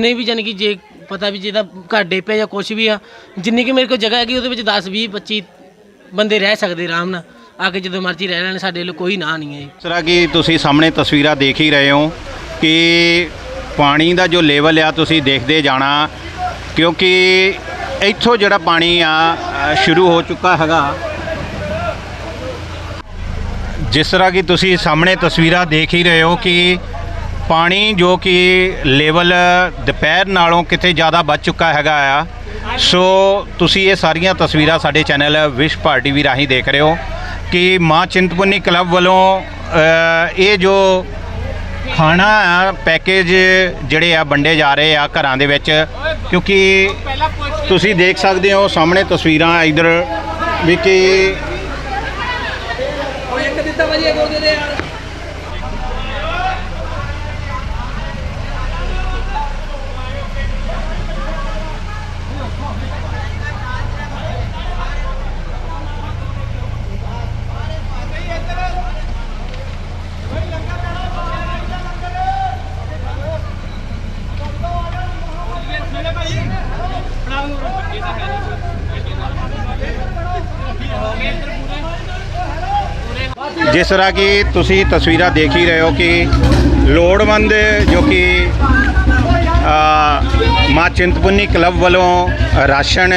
ਨਹੀਂ ਵੀ ਜਾਣੀ ਕਿ ਜੇ ਪਤਾ ਵੀ ਜਿਹਦਾ ਘਰ ਡੇ ਪਿਆ ਜਾਂ ਕੁਝ ਵੀ ਆ, ਜਿੰਨੀ ਕਿ ਮੇਰੇ ਕੋਲ ਜਗ੍ਹਾ ਹੈਗੀ, ਉਹਦੇ ਵਿੱਚ 10 20 25 ਬੰਦੇ ਰਹਿ ਸਕਦੇ ਆਰਾਮ ਨਾਲ, ਆ ਕੇ ਜਦੋਂ ਮਰਜ਼ੀ ਰਹਿ ਲੈਣ, ਸਾਡੇ ਲਈ ਕੋਈ ਨਾ ਨਹੀਂ ਹੈ। ਜੀ ਜਿਸ ਤਰ੍ਹਾਂ ਕਿ ਤੁਸੀਂ ਸਾਹਮਣੇ ਤਸਵੀਰਾਂ ਦੇਖ ਹੀ ਰਹੇ ਹੋ ਕਿ ਪਾਣੀ ਦਾ ਜੋ ਲੈਵਲ ਆ, ਤੁਸੀਂ ਦੇਖਦੇ ਜਾਣਾ, ਕਿਉਂਕਿ ਇੱਥੋਂ ਜਿਹੜਾ ਪਾਣੀ ਆ ਸ਼ੁਰੂ ਹੋ ਚੁੱਕਾ ਹੈਗਾ। ਜਿਸ ਤਰ੍ਹਾਂ ਕਿ ਤੁਸੀਂ ਸਾਹਮਣੇ ਤਸਵੀਰਾਂ ਦੇਖ ਹੀ ਰਹੇ ਹੋ ਕਿ ਪਾਣੀ ਜੋ ਕਿ ਲੈਵਲ ਦੁਪਹਿਰ ਨਾਲੋਂ ਕਿਤੇ ਜ਼ਿਆਦਾ ਵੱਧ ਚੁੱਕਾ ਹੈਗਾ ਆ। ਸੋ ਤੁਸੀਂ ਇਹ ਸਾਰੀਆਂ ਤਸਵੀਰਾਂ ਸਾਡੇ ਚੈਨਲ ਵਿਸ਼ ਪਾਰਟੀ ਵੀ ਰਾਹੀਂ ਦੇਖ ਰਹੇ ਹੋ ਕਿ ਮਾਂ ਚਿੰਤਪੁਰਨੀ ਕਲੱਬ ਵੱਲੋਂ ਇਹ ਜੋ ਖਾਣਾ ਪੈਕੇਜ ਜਿਹੜੇ ਆ ਵੰਡੇ ਜਾ ਰਹੇ ਆ ਘਰਾਂ ਦੇ ਵਿੱਚ, ਕਿਉਂਕਿ ਤੁਸੀਂ ਦੇਖ ਸਕਦੇ ਹੋ ਸਾਹਮਣੇ ਤਸਵੀਰਾਂ ਇਧਰ ਵੀ ਕਿ ਜਿਸ ਤਰ੍ਹਾਂ ਕਿ ਤੁਸੀਂ ਤਸਵੀਰਾਂ ਦੇਖ ਹੀ ਰਹੇ ਹੋ ਕਿ ਲੋੜਵੰਦ ਜੋ ਕਿ ਮਾਂ ਚਿੰਤਪੁਰਨੀ ਕਲੱਬ ਵੱਲੋਂ ਰਾਸ਼ਨ,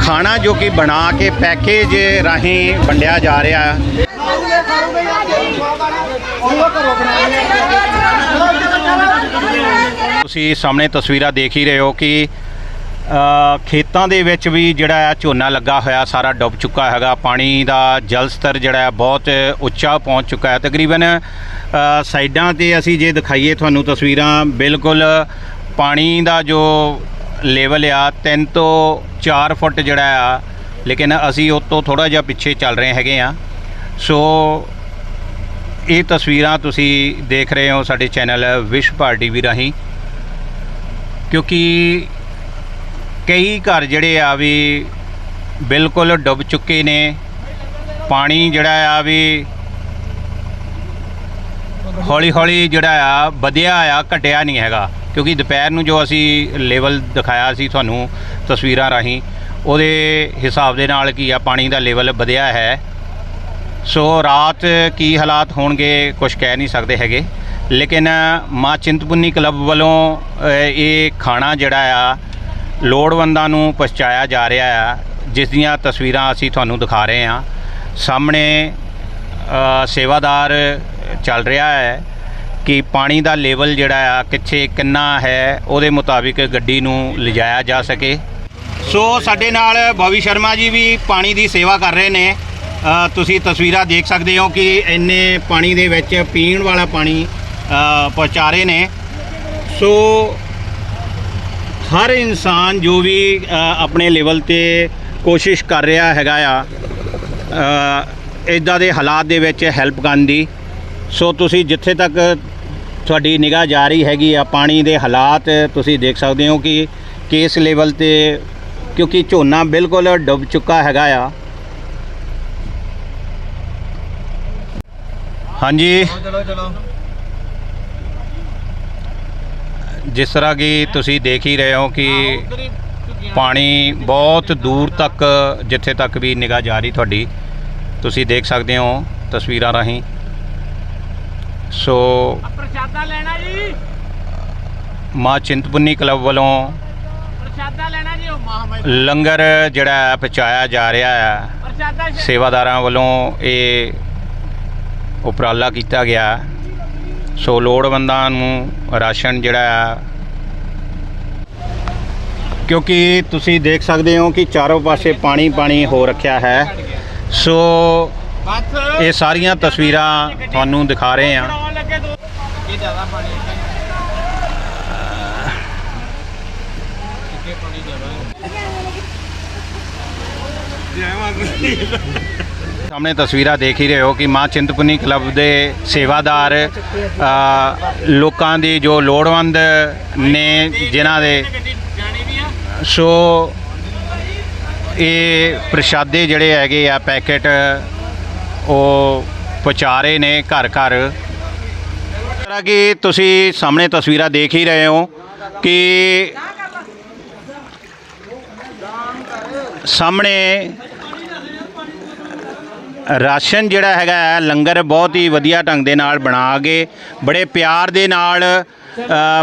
ਖਾਣਾ ਜੋ ਕਿ ਬਣਾ ਕੇ ਪੈਕੇਜ ਰਾਹੀਂ ਵੰਡਿਆ ਜਾ ਰਿਹਾ। ਹੈ ਤੁਸੀਂ ਸਾਹਮਣੇ ਤਸਵੀਰਾਂ ਦੇਖ ਹੀ ਰਹੇ ਹੋ ਕਿ ਖੇਤਾਂ ਦੇ ਵਿੱਚ ਵੀ ਜਿਹੜਾ ਆ ਝੋਨਾ ਲੱਗਾ ਹੋਇਆ, ਸਾਰਾ ਡੁੱਬ ਚੁੱਕਾ ਹੈਗਾ। ਪਾਣੀ ਦਾ ਜਲ ਸਤਰ ਜਿਹੜਾ ਹੈ ਬਹੁਤ ਉੱਚਾ ਪਹੁੰਚ ਚੁੱਕਾ ਹੈ। ਤਕਰੀਬਨ ਸਾਈਡਾਂ ਤੇ ਅਸੀਂ ਜੇ ਦਿਖਾਈਏ ਤੁਹਾਨੂੰ ਤਸਵੀਰਾਂ, ਬਿਲਕੁਲ ਪਾਣੀ ਦਾ ਜੋ ਲੈਵਲ ਆ 3 ਤੋਂ 4 ਫੁੱਟ ਜਿਹੜਾ ਆ, ਲੇਕਿਨ ਅਸੀਂ ਉਸ ਤੋਂ ਥੋੜਾ ਜਿਹਾ ਪਿੱਛੇ ਚੱਲ ਰਹੇ ਹੈਗੇ ਆ ਸੋ ਇਹ ਤਸਵੀਰਾਂ ਤੁਸੀਂ ਦੇਖ ਰਹੇ ਹੋ ਸਾਡੇ ਚੈਨਲ ਵਿਸ਼ ਪਾਰਟੀ ਵੀ ਰਾਹੀਂ। ਕਿਉਂਕਿ ਕਈ ਘਰ ਜਿਹੜੇ ਆ ਵੀ ਬਿਲਕੁਲ ਡੁੱਬ ਚੁੱਕੇ ਨੇ। ਪਾਣੀ ਜਿਹੜਾ ਆ ਵੀ ਹੌਲੀ ਹੌਲੀ ਜਿਹੜਾ ਆ ਵਧਿਆ ਆ, ਘਟਿਆ ਨਹੀਂ ਹੈਗਾ। ਕਿਉਂਕਿ ਦੁਪਹਿਰ ਨੂੰ ਜੋ ਅਸੀਂ ਲੈਵਲ ਦਿਖਾਇਆ ਸੀ ਤੁਹਾਨੂੰ ਤਸਵੀਰਾਂ ਰਾਹੀਂ, ਉਹਦੇ ਹਿਸਾਬ ਦੇ ਨਾਲ ਕੀ ਆ, ਪਾਣੀ ਦਾ ਲੈਵਲ ਵਧਿਆ ਹੈ। ਸੋ ਰਾਤ ਕੀ ਹਾਲਾਤ ਹੋਣਗੇ ਕੁਝ ਕਹਿ ਨਹੀਂ ਸਕਦੇ ਹੈਗੇ। ਲੇਕਿਨ ਮਾਂ ਚਿੰਤਪੁਰਨੀ ਕਲੱਬ ਵੱਲੋਂ ਇਹ ਖਾਣਾ ਜਿਹੜਾ ਆ ਲੋੜਵੰਦਾਂ ਨੂੰ ਪਹੁੰਚਾਇਆ ਜਾ ਰਿਹਾ ਆ, ਜਿਸ ਦੀਆਂ ਤਸਵੀਰਾਂ ਅਸੀਂ ਤੁਹਾਨੂੰ ਦਿਖਾ ਰਹੇ ਹਾਂ। ਸਾਹਮਣੇ ਸੇਵਾਦਾਰ ਚੱਲ ਰਿਹਾ ਹੈ ਕਿ ਪਾਣੀ ਦਾ ਲੈਵਲ ਜਿਹੜਾ ਆ, ਕਿੱਥੇ ਕਿੰਨਾ ਹੈ, ਉਹਦੇ ਮੁਤਾਬਿਕ ਗੱਡੀ ਨੂੰ ਲਿਜਾਇਆ ਜਾ ਸਕੇ। ਸੋ ਸਾਡੇ ਨਾਲ ਬਵੀ ਸ਼ਰਮਾ ਜੀ ਵੀ ਪਾਣੀ ਦੀ ਸੇਵਾ ਕਰ ਰਹੇ ਨੇ। ਤੁਸੀਂ ਤਸਵੀਰਾਂ ਦੇਖ ਸਕਦੇ ਹੋ ਕਿ ਇੰਨੇ ਪਾਣੀ ਦੇ ਵਿੱਚ ਪੀਣ ਵਾਲਾ ਪਾਣੀ ਪਹੁੰਚਾ ਰਹੇ ਨੇ। ਸੋ ਹਰ ਇਨਸਾਨ ਜੋ ਵੀ ਆਪਣੇ ਲੈਵਲ ਤੇ ਕੋਸ਼ਿਸ਼ ਕਰ ਰਿਹਾ ਹੈਗਾ ਆ ਇਦਾਂ ਦੇ ਹਾਲਾਤ ਦੇ ਵਿੱਚ ਹੈਲਪ ਕਰਨ ਦੀ। ਸੋ ਤੁਸੀਂ ਜਿੱਥੇ ਤੱਕ ਤੁਹਾਡੀ ਨਿਗਾਹ ਜਾ ਰਹੀ ਹੈਗੀ ਆ, ਪਾਣੀ ਦੇ ਹਾਲਾਤ ਤੁਸੀਂ ਦੇਖ ਸਕਦੇ ਹੋ ਕਿ ਕਿਸ ਲੈਵਲ ਤੇ, ਕਿਉਂਕਿ ਝੋਨਾ ਬਿਲਕੁਲ ਡੁੱਬ ਚੁੱਕਾ ਹੈਗਾ ਆ। ਹਾਂਜੀ। ਚਲੋ ਚਲੋ। ਜਿਸ ਤਰ੍ਹਾਂ ਕਿ ਤੁਸੀਂ ਦੇਖ ਹੀ ਰਹੇ ਹੋ ਕਿ ਪਾਣੀ ਬਹੁਤ ਦੂਰ ਤੱਕ ਜਿੱਥੇ ਤੱਕ ਵੀ ਨਿਗਾਹ ਜਾ ਰਹੀ ਤੁਹਾਡੀ ਤੁਸੀਂ ਦੇਖ ਸਕਦੇ ਹੋ ਤਸਵੀਰਾਂ ਰਾਹੀਂ। ਸੋ ਪ੍ਰਸ਼ਾਦਾ ਲੈਣਾ ਜੀ। ਮਾਂ ਚਿੰਤਪੁਰਨੀ ਕਲੱਬ ਵੱਲੋਂ ਪ੍ਰਸ਼ਾਦਾ ਲੈਣਾ ਜੀ ਉਹ ਲੰਗਰ ਜਿਹੜਾ ਪਹੁੰਚਾਇਆ ਜਾ ਰਿਹਾ ਹੈ। ਸੇਵਾਦਾਰਾਂ ਵੱਲੋਂ ਇਹ ਉਪਰਾਲਾ ਕੀਤਾ ਗਿਆ। ਸੋ ਲੋੜਵੰਦਾਂ ਨੂੰ ਰਾਸ਼ਨ ਜਿਹੜਾ ਆ, ਕਿਉਂਕਿ ਤੁਸੀਂ ਦੇਖ ਸਕਦੇ ਹੋ ਕਿ ਚਾਰੋਂ ਪਾਸੇ ਪਾਣੀ ਪਾਣੀ ਹੋ ਰੱਖਿਆ ਹੈ। ਸੋ ਇਹ ਸਾਰੀਆਂ ਤਸਵੀਰਾਂ ਤੁਹਾਨੂੰ ਦਿਖਾ ਰਹੇ ਹਾਂ। ਆਉਣ ਲੱਗੇ ਦੋ ਇਹ ਪਾਣੀ ਕਿੱਥੇ ਪਾਣੀ ਸਾਹਮਣੇ ਤਸਵੀਰਾਂ ਦੇਖ ਹੀ ਰਹੇ ਹੋ ਕਿ ਮਾਂ ਚਿੰਤਪੁਨੀ ਕਲੱਬ ਦੇ ਸੇਵਾਦਾਰ ਲੋਕਾਂ ਦੀ ਜੋ ਲੋੜਵੰਦ ਨੇ ਜਿਨ੍ਹਾਂ ਦੇ ਸੋ ਇਹ ਪ੍ਰਸ਼ਾਦੇ ਜਿਹੜੇ ਹੈਗੇ ਆ, ਪੈਕੇਟ ਉਹ ਪਹੁੰਚਾ ਰਹੇ ਨੇ ਘਰ ਘਰ। ਜਿਸ ਤਰ੍ਹਾਂ ਕਿ ਤੁਸੀਂ ਸਾਹਮਣੇ ਤਸਵੀਰਾਂ ਦੇਖ ਹੀ ਰਹੇ ਹੋ ਕਿ ਸਾਹਮਣੇ ਰਾਸ਼ਨ ਜਿਹੜਾ ਹੈਗਾ ਲੰਗਰ ਬਹੁਤ ਹੀ ਵਧੀਆ ਢੰਗ ਦੇ ਨਾਲ ਬਣਾ ਕੇ ਬੜੇ ਪਿਆਰ ਦੇ ਨਾਲ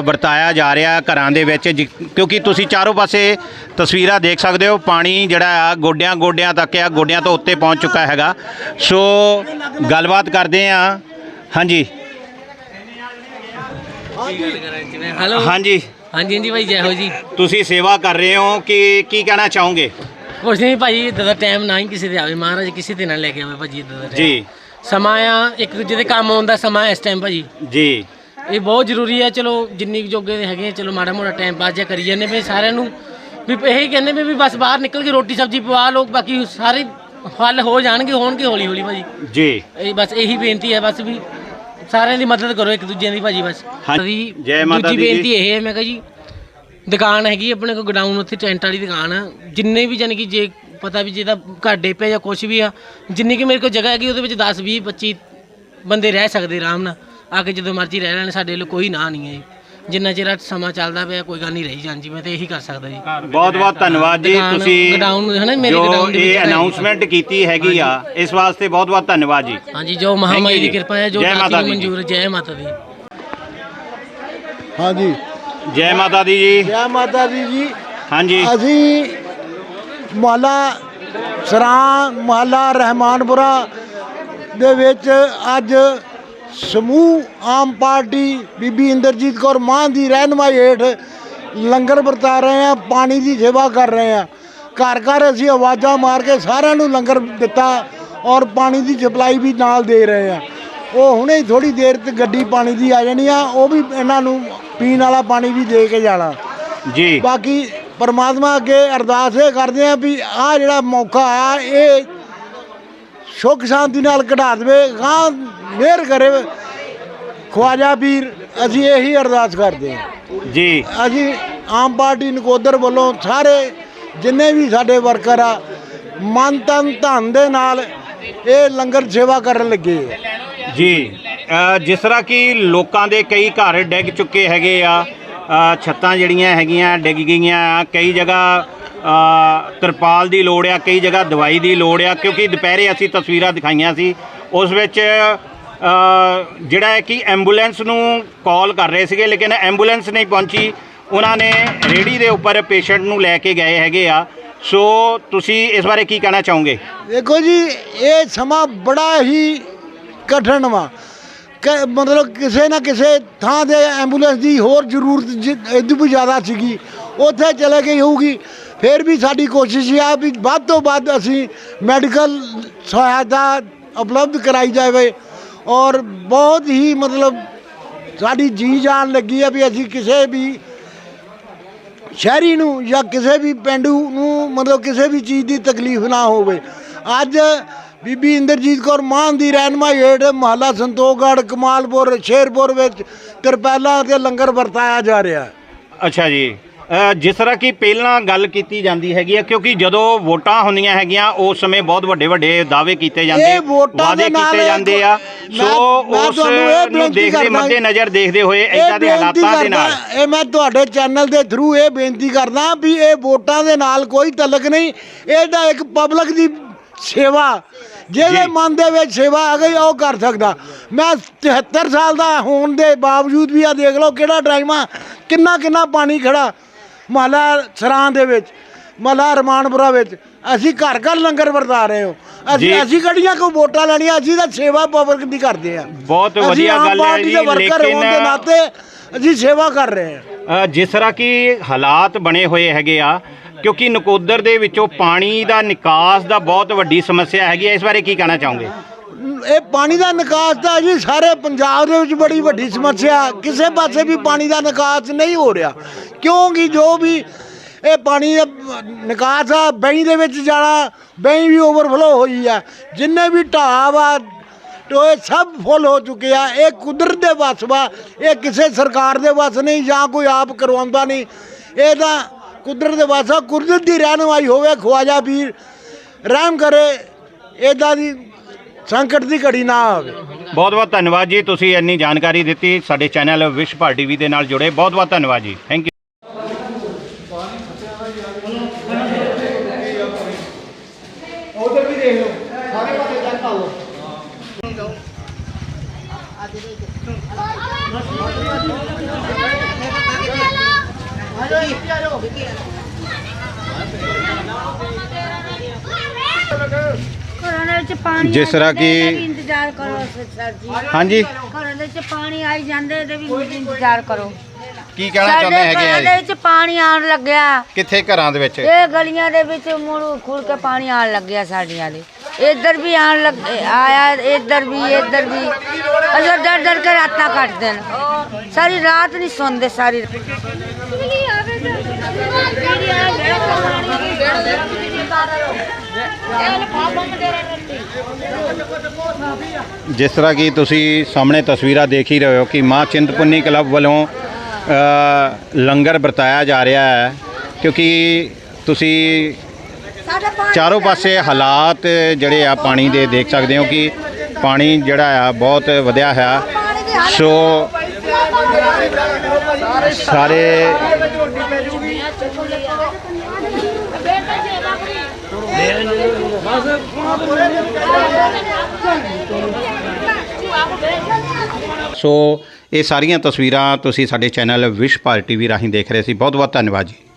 ਵਰਤਾਇਆ ਜਾ ਰਿਹਾ ਘਰਾਂ ਦੇ ਵਿੱਚ ਕਿਉਂਕਿ ਤੁਸੀਂ ਚਾਰੋਂ ਪਾਸੇ ਤਸਵੀਰਾਂ ਦੇਖ ਸਕਦੇ ਹੋ ਪਾਣੀ ਜਿਹੜਾ ਆ ਗੋਡਿਆਂ ਗੋਡਿਆਂ ਤੱਕ ਆ ਗੋਡਿਆਂ ਤੋਂ ਉੱਤੇ ਪਹੁੰਚ ਚੁੱਕਾ ਹੈਗਾ। ਸੋ ਗੱਲਬਾਤ ਕਰਦੇ ਆ ਹਾਂਜੀ। ਹੈਲੋ ਹਾਂਜੀ। ਹਾਂਜੀ ਹਾਂਜੀ ਭਾਈ ਜੈ ਹੋ ਜੀ। ਤੁਸੀਂ ਸੇਵਾ ਕਰ ਰਹੇ ਹੋ ਕਿ ਕੀ ਕਹਿਣਾ ਚਾਹੋਗੇ? ਕੁਛ ਨਹੀਂ ਭਾਈ ਇਦਾਂ ਦਾ ਟਾਈਮ ਨਾ ਹੀ ਕਿਸੇ ਦੇ ਆਵੇ। ਮਹਾਰਾਜ ਕਿਸੇ ਤੇ ਨਾ ਲੈ ਕੇ ਆਵੇ ਭਾਜੀ ਇਦਾਂ ਦਾ time। ਜੀ। ਸਮਾਂ ਆ ਇੱਕ ਦੂਜੇ ਦੇ ਕੰਮ ਆਉਂਦਾ ਸਮਾਂ ਇਸ ਟਾਈਮ ਭਾਜੀ। ਜੀ। ਇਹ ਬਹੁਤ ਜ਼ਰੂਰੀ ਹੈ ਚਲੋ ਜਿੰਨੀ ਕੁ ਜੋਗੇ ਦੇ ਹੈਗੇ ਆ, ਚਲੋ ਮਾੜਾ ਮੋੜਾ ਟਾਈਮ ਪਾਸ ਜਿਹਾ ਕਰੀ ਜਾਂਦੇ ਵੀ ਸਾਰਿਆਂ ਨੂੰ। ਵੀ ਇਹੀ ਕਹਿੰਦੇ ਵੀ ਵੀ ਬਸ ਬਾਹਰ ਨਿਕਲ ਕੇ ਰੋਟੀ ਸਬਜ਼ੀ ਪਵਾ ਲਓ ਬਾਕੀ ਸਾਰੇ ਹੱਲ ਹੋ ਜਾਣਗੇ ਹੋਣਗੇ ਹੌਲੀ ਹੌਲੀ ਭਾਜੀ। ਜੀ। ਇਹ ਬਸ ਇਹੀ ਬੇਨਤੀ ਹੈ ਬਸ ਵੀ ਸਾਰਿਆਂ ਦੀ ਮਦਦ ਕਰੋ ਇੱਕ ਦੂਜੇ ਦੀ ਭਾਜੀ ਬਸ। ਹਾਂ, ਜੈ ਮਾਤਾ ਦੀ ਜੀ। ਬੇਨਤੀ ਇਹ ਹੈ ਮੈਂ ਕਿਹਾ ਜੀ ਦੁਕਾਨ ਹੈਗੀ ਆਪਣੇ ਕੋਲ ਗਡਾਊਨ ਉੱਥੇ ਟੈਂਟ ਵਾਲੀ ਦੁਕਾਨ ਆ। ਜਿੰਨੇ ਵੀ ਜਾਨੀ ਕਿ ਜੇ ਪਤਾ ਵੀ ਜਿਹਦਾ ਘਰ ਡੇਪਿਆ ਜਾਂ ਕੁਝ ਵੀ ਆ ਜਿੰਨੀ ਕਿ ਮੇਰੇ ਕੋਲ ਜਗ੍ਹਾ ਹੈਗੀ ਉਹਦੇ ਵਿੱਚ 10 20 25 ਬੰਦੇ ਰਹਿ ਸਕਦੇ ਆਰਾਮ ਨਾਲ। ਆ ਕੇ ਜਦੋਂ ਮਰਜ਼ੀ ਰਹਿ ਲੈਣ ਸਾਡੇ ਲਈ ਕੋਈ ਨਾ ਨਹੀਂ ਹੈ। ਜੀ ਜਿੰਨਾ ਚਿਰ ਸਮਾਂ ਚੱਲਦਾ ਪਿਆ ਕੋਈ ਗੱਲ ਨਹੀਂ ਰਹੀ ਜਾਣ ਜੀ ਮੈਂ ਤੇ ਇਹੀ ਕਰ ਸਕਦਾ ਜੀ। ਬਹੁਤ ਬਹੁਤ ਧੰਨਵਾਦ ਜੀ ਦੁਕਾਨ- ਤੁਸੀਂ ਗਡਾਊਨ ਹੈ ਨਾ ਮੇਰੇ ਜੋ ਗਡਾਊਨ ਦੇ ਵਿੱਚ ਇਹ। ਅਨਾਉਂਸਮੈਂਟ ਕੀਤੀ ਹੈਗੀ ਆ ਇਸ ਵਾਸਤੇ ਬਹੁਤ ਬਹੁਤ ਧੰਨਵਾਦ ਜੀ। ਹਾਂਜੀ ਜੋ ਮਹਾਮਾਈ ਦੀ ਜੀ। ਕਿਰਪਾ ਹੈ ਜੋ ਜੈ ਮਾਤਾ ਦੀ। ਮਨਜ਼ੂਰ ਹੈ ਜੈ ਮਾਤਾ ਦੀ। ਹਾਂਜੀ। ਜੈ ਮਾਤਾ ਦੀ ਜੀ। ਜੈ ਮਾਤਾ ਦੀ ਜੀ। ਹਾਂਜੀ। ਅਸੀਂ ਮੁਹੱਲਾ ਸਰਾਂ ਮੁਹੱਲਾ ਰਹਿਮਾਨਪੁਰਾ ਦੇ ਵਿੱਚ ਅੱਜ ਸਮੂਹ ਆਮ ਪਾਰਟੀ ਬੀਬੀ ਇੰਦਰਜੀਤ ਕੌਰ ਮਾਨ ਦੀ ਰਹਿਨਮਾਈ ਹੇਠ ਲੰਗਰ ਵਰਤਾ ਰਹੇ ਆ ਪਾਣੀ ਦੀ ਸੇਵਾ ਕਰ ਰਹੇ ਆ ਘਰ ਘਰ ਅਸੀਂ ਆਵਾਜ਼ਾਂ ਮਾਰ ਕੇ ਸਾਰਿਆਂ ਨੂੰ ਲੰਗਰ ਦਿੱਤਾ ਔਰ ਪਾਣੀ ਦੀ ਸਪਲਾਈ ਵੀ ਨਾਲ ਦੇ ਰਹੇ ਆ ਉਹ ਹੁਣੇ ਥੋੜੀ ਦੇਰ ਤੇ ਗੱਡੀ ਪਾਣੀ ਦੀ ਆ ਜਾਣੀ ਆ ਉਹ ਵੀ ਇਹਨਾਂ ਨੂੰ ਪੀਣ ਵਾਲਾ ਪਾਣੀ ਵੀ ਦੇ ਕੇ ਜਾਣਾ। ਜੀ। ਬਾਕੀ ਪਰਮਾਤਮਾ ਅੱਗੇ ਅਰਦਾਸ ਇਹ ਕਰਦੇ ਆ ਵੀ ਆ ਜਿਹੜਾ ਮੌਕਾ ਆ ਇਹ ਸੁੱਖ ਸ਼ਾਂਤੀ ਨਾਲ ਕਢਾ ਦੇਵੇ ਗਾਂ ਮਿਹਰ ਕਰੇ। ਖਵਾਜਾ ਪੀਰ ਅਸੀਂ ਇਹੀ ਅਰਦਾਸ ਕਰਦੇ ਹਾਂ ਜੀ। ਅਸੀਂ ਆਮ ਪਾਰਟੀ ਨਕੋਦਰ ਵੱਲੋਂ ਸਾਰੇ ਜਿੰਨੇ ਵੀ ਸਾਡੇ ਵਰਕਰ ਆ ਮਨ ਤਨ ਧਨ ਦੇ ਨਾਲ ਇਹ ਲੰਗਰ ਸੇਵਾ ਕਰਨ ਲੱਗੇ ਆ। ਜੀ ਅ, ਜਿਸ ਤਰ੍ਹਾਂ ਕਿ ਲੋਕਾਂ ਦੇ ਕਈ ਘਰ ਡਿੱਗ ਚੁੱਕੇ ਹੈਗੇ ਆ ਅ, ਛੱਤਾਂ ਜਿਹੜੀਆਂ ਹੈਗੀਆਂ ਡਿੱਗ ਗਈਆਂ ਆ ਕਈ ਜਗ੍ਹਾ ਅ, ਤਰਪਾਲ ਦੀ ਲੋੜ ਆ ਕਈ ਜਗ੍ਹਾ ਦਵਾਈ ਦੀ ਲੋੜ ਆ ਕਿਉਂਕਿ ਦੁਪਹਿਰੇ ਅਸੀਂ ਤਸਵੀਰਾਂ ਦਿਖਾਈਆਂ ਸੀ ਉਸ ਵਿੱਚ ਅ, ਜਿਹੜਾ ਹੈ ਕਿ ਐਂਬੂਲੈਂਸ ਨੂੰ ਕਾਲ ਕਰ ਰਹੇ ਸੀਗੇ ਲੇਕਿਨ ਐਂਬੂਲੈਂਸ ਨਹੀਂ ਪਹੁੰਚੀ ਉਹਨਾਂ ਨੇ ਰੇੜੀ ਦੇ ਉੱਪਰ ਪੇਸ਼ੈਂਟ ਨੂੰ ਲੈ ਕੇ ਗਏ ਹੈਗੇ ਆ ਸੋ ਤੁਸੀਂ ਇਸ ਬਾਰੇ ਕੀ ਕਹਿਣਾ ਚਾਹੋਗੇ? ਦੇਖੋ ਜੀ ਇਹ ਸਮਾਂ ਬੜਾ ਹੀ ਕਠਨ ਵਾ। ਕ- ਮਤਲਬ ਕਿਸੇ ਨਾ ਕਿਸੇ ਥਾਂ ਤੇ ਐਂਬੂਲੈਂਸ ਦੀ ਹੋਰ ਜ਼ਰੂਰਤ ਇਦੋਂ ਵੀ ਜ਼ਿਆਦਾ ਸੀਗੀ, ਉੱਥੇ ਚਲੇ ਗਈ ਹੋਊਗੀ। ਫਿਰ ਵੀ ਸਾਡੀ ਕੋਸ਼ਿਸ਼ ਆ ਵੀ ਵੱਧ ਤੋਂ ਵੱਧ ਅਸੀਂ ਮੈਡੀਕਲ ਸਹਾਇਤਾ ਉਪਲਬਧ ਕਰਾਈ ਜਾਵੇ ਔਰ ਬਹੁਤ ਹੀ ਮਤਲਬ ਸਾਡੀ ਜੀ ਜਾਨ ਲੱਗੀ ਆ ਵੀ ਅਸੀਂ ਕਿਸੇ ਵੀ ਸ਼ਹਿਰੀ ਨੂੰ ਜਾਂ ਕਿਸੇ ਵੀ ਪਿੰਡੂ ਨੂੰ ਮਤਲਬ ਕਿਸੇ ਵੀ ਚੀਜ਼ ਦੀ ਤਕਲੀਫ ਨਾ ਹੋਵੇ। ਅੱਜ ਬੀਬੀ ਇੰਦਰਜੀਤ ਕੌਰ ਮਾਨ ਦੀ ਰਹਿਨਮਾਈ ਹੇਠ ਮਹੱਲਾ ਸੰਤੋਖਗੜ੍ਹ ਕਮਾਲਪੁਰ ਸ਼ੇਰਪੁਰ ਵਿੱਚ ਤਰਪੈਲਾ ਤੇ ਲੰਗਰ ਵਰਤਾਇਆ ਜਾ ਰਿਹਾ ਹੈ। ਅੱਛਾ ਜੀ। ਅ, ਜਿਸ ਤਰ੍ਹਾਂ ਕਿ ਪਹਿਲਾਂ ਗੱਲ ਕੀਤੀ ਜਾਂਦੀ ਹੈਗੀ ਆ ਕਿਉਂਕਿ ਜਦੋਂ ਵੋਟਾਂ ਹੁੰਦੀਆਂ ਹੈਗੀਆਂ ਉਸ ਸਮੇਂ ਬਹੁਤ ਵੱਡੇ ਵੱਡੇ ਦਾਅਵੇ ਕੀਤੇ ਜਾਂਦੇ ਇਹ ਵੋਟਾਂ ਵਾਅਦੇ ਦੇ ਨਾਲ ਕੀਤੇ ਜਾਂਦੇ ਆ। ਮੈਂ- ਸੋ ਮੈਂ ਉਸ ਤੁਹਾਨੂੰ ਇਹ ਨੂੰ ਬੇਨਤੀ ਦੇਖਦੇ ਕਰਦਾ- ਮੱਦੇ ਨਜ਼ਰ ਦੇਖਦੇ ਹੋਏ ਇਹ ਇਦਾਂ ਦੇ ਬੇਨਤੀ ਹਾਲਾਤਾਂ ਦੇ ਨਾਲ। ਇਹ ਮੈਂ ਤੁਹਾਡੇ ਚੈਨਲ ਦੇ ਥਰੂ ਇਹ ਬੇਨਤੀ ਕਰਦਾ ਵੀ ਇਹ ਵੋਟਾਂ ਦੇ ਨਾਲ ਕੋਈ ਤਲਕ ਨਹੀਂ ਇਹਦਾ ਇੱਕ ਪਬਲਿਕ ਦੀ ਸੇਵਾ। ਜਿਹਦੇ। ਮਨ ਦੇ ਵਿੱਚ ਸੇਵਾ ਆ ਗਈ ਉਹ ਕਰ ਸਕਦਾ। ਮੈਂ 73 ਸਾਲ ਦਾ ਹੋਣ ਦੇ ਬਾਵਜੂਦ ਵੀ ਆ ਦੇਖ ਲਓ ਕਿਹੜਾ ਡਰਾਈਮਾ ਕਿੰਨਾ ਕਿੰਨਾ ਪਾਣੀ ਖੜਾ ਮਹੱਲਾ ਸਰਾਂ ਦੇ ਵਿੱਚ ਮਹੱਲਾ ਰਮਾਨਪੁਰਾ ਵਿੱਚ। ਅਸੀਂ ਘਰ ਘਰ ਲੰਗਰ ਵਰਤਾ ਰਹੇ ਹਾਂ। ਅਸੀਂ। ਅਸੀਂ ਕਿਹੜੀਆਂ ਕੋਈ ਵੋਟਾਂ ਲੈਣੀਆਂ ਅਸੀਂ ਤਾਂ ਸੇਵਾ ਪਬਲਿਕ ਦੀ ਕਰਦੇ ਆ ਬਹੁਤ ਵਧੀਆ ਗੱਲ ਹੈ ਜੀ ਲੇਕਿਨ ਨਾਤੇ ਅਸੀਂ ਸੇਵਾ ਕਰ ਰਹੇ ਹਾਂ। ਜਿਸ ਤਰ੍ਹਾਂ ਕਿ ਹਾਲਾਤ ਬਣੇ ਹੋਏ ਹੈਗੇ ਆ ਕਿਉਂਕਿ ਨਕੋਦਰ ਦੇ ਵਿੱਚੋਂ ਪਾਣੀ ਦਾ ਨਿਕਾਸ ਦਾ ਬਹੁਤ ਵੱਡੀ ਸਮੱਸਿਆ ਹੈਗੀ ਹੈ। ਇਸ ਬਾਰੇ ਕੀ ਕਹਿਣਾ ਚਾਹੋਗੇ? ਇਹ ਪਾਣੀ ਦਾ ਨਿਕਾਸ ਤਾਂ ਜੀ ਸਾਰੇ ਪੰਜਾਬ ਦੇ ਵਿੱਚ ਬੜੀ ਵੱਡੀ ਸਮੱਸਿਆ ਕਿਸੇ ਪਾਸੇ ਵੀ ਪਾਣੀ ਦਾ ਨਿਕਾਸ ਨਹੀਂ ਹੋ ਰਿਹਾ। ਕਿਉਂਕਿ ਜੋ ਵੀ ਇਹ ਪਾਣੀ ਦਾ ਨਿਕਾਸ ਆ ਬੈਂ ਦੇ ਵਿੱਚ ਜਾਣਾ ਬੈਂ ਵੀ ਓਵਰਫਲੋ ਹੋਈ ਆ। ਜਿੰਨੇ ਵੀ ਢਾਬ ਆ ਟੋਏ ਸਭ ਫੁੱਲ ਹੋ ਚੁੱਕੇ ਆ। ਇਹ ਕੁਦਰਤ ਦੇ ਵੱਸ ਵਾ। ਇਹ ਕਿਸੇ ਸਰਕਾਰ ਦੇ ਵੱਸ ਨਹੀਂ ਜਾਂ ਕੋਈ ਆਪ ਕਰਵਾਉਂਦਾ ਨਹੀਂ। ਇਹ ਤਾਂ ਕੁਦਰਤ ਦੇ ਵੱਸ ਕੁਦਰਤ ਦੀ ਰਹਿਨਮਾਈ ਹੋਵੇ ਖਵਾਜਾ ਪੀਰ। ਰਹਿਮ ਕਰੇ ਇਦਾਂ ਦੀ ਸੰਕਟ ਦੀ ਘੜੀ ਨਾ ਆਵੇ। ਬਹੁਤ ਬਹੁਤ ਧੰਨਵਾਦ ਜੀ ਤੁਸੀਂ ਇੰਨੀ ਜਾਣਕਾਰੀ ਦਿੱਤੀ ਸਾਡੇ ਚੈਨਲ ਵਿਸ਼ ਭਾਰ ਟੀਵੀ ਦੇ ਨਾਲ ਜੁੜੇ। ਬਹੁਤ ਬਹੁਤ ਧੰਨਵਾਦ ਜੀ। ਥੈਂਕ ਯੂ ਘਰਾਂ ਦੇ ਵਿੱਚ ਪਾਣੀ ਜਿਸ ਤਰ੍ਹਾਂ ਆ ਕਿ- ਇੰਤਜ਼ਾਰ ਕਰੋ ਸਰ ਜੀ। ਹਾਂਜੀ। ਘਰਾਂ ਦੇ ਵਿੱਚ ਪਾਣੀ ਆਈ ਜਾਂਦੇ ਇਹਦੇ ਵੀ ਇੰਤਜ਼ਾਰ ਕਰੋ। ਕੀ ਕਹਿਣਾ ਚਾਹੁੰਦੇ ਹੈਗੇ ਘਰਾਂ ਦੇ ਆ ਜੀ? ਵਿੱਚ ਪਾਣੀ ਆਉਣ ਲੱਗਿਆ। ਕਿੱਥੇ ਘਰਾਂ ਦੇ ਵਿੱਚ? ਇਹ ਗਲੀਆਂ ਦੇ ਵਿੱਚ ਮੁੜ ਖੁੱਲ ਕੇ ਪਾਣੀ ਆਉਣ ਲੱਗਿਆ ਸਾਡੀਆਂ ਦੇ। ਇੱਧਰ ਵੀ ਆਉਣ ਲੱਗ, ਆਇਆ, ਇੱਧਰ ਵੀ ਇੱਧਰ ਵੀ। ਅਜੋ ਡਰ ਡਰ ਕੇ ਰਾਤਾਂ ਕੱਟਦੇ ਨੇ। ਸਾਰੀ ਰਾਤ ਨਹੀਂ ਸੌਂਦੇ, ਸਾਰੀ ਜਿਸ ਤਰ੍ਹਾਂ ਕਿ ਤੁਸੀਂ ਸਾਹਮਣੇ ਤਸਵੀਰਾਂ ਦੇਖ ਹੀ ਰਹੇ ਹੋ ਕਿ ਮਾਂ ਚਿੰਤਪੁਰਨੀ ਕਲੱਬ ਵੱਲੋਂ ਲੰਗਰ ਵਰਤਾਇਆ ਜਾ ਰਿਹਾ ਹੈ। ਕਿਉਂਕਿ ਤੁਸੀਂ ਚਾਰੋਂ ਪਾਸੇ ਹਾਲਾਤ ਜਿਹੜੇ ਆ ਪਾਣੀ ਦੇ ਦੇਖ ਸਕਦੇ ਹੋ ਕਿ ਪਾਣੀ ਜਿਹੜਾ ਆ ਬਹੁਤ ਵਧਿਆ ਹੈ। ਸੋ ਸਾਰੇ ਸੋ ਇਹ ਸਾਰੀਆਂ ਤਸਵੀਰਾਂ ਤੁਸੀਂ ਸਾਡੇ ਚੈਨਲ ਵਿਸ਼ ਭਾਰਤ ਟੀਵੀ ਰਾਹੀਂ ਦੇਖ ਰਹੇ ਸੀ। ਬਹੁਤ ਬਹੁਤ ਧੰਨਵਾਦ ਜੀ।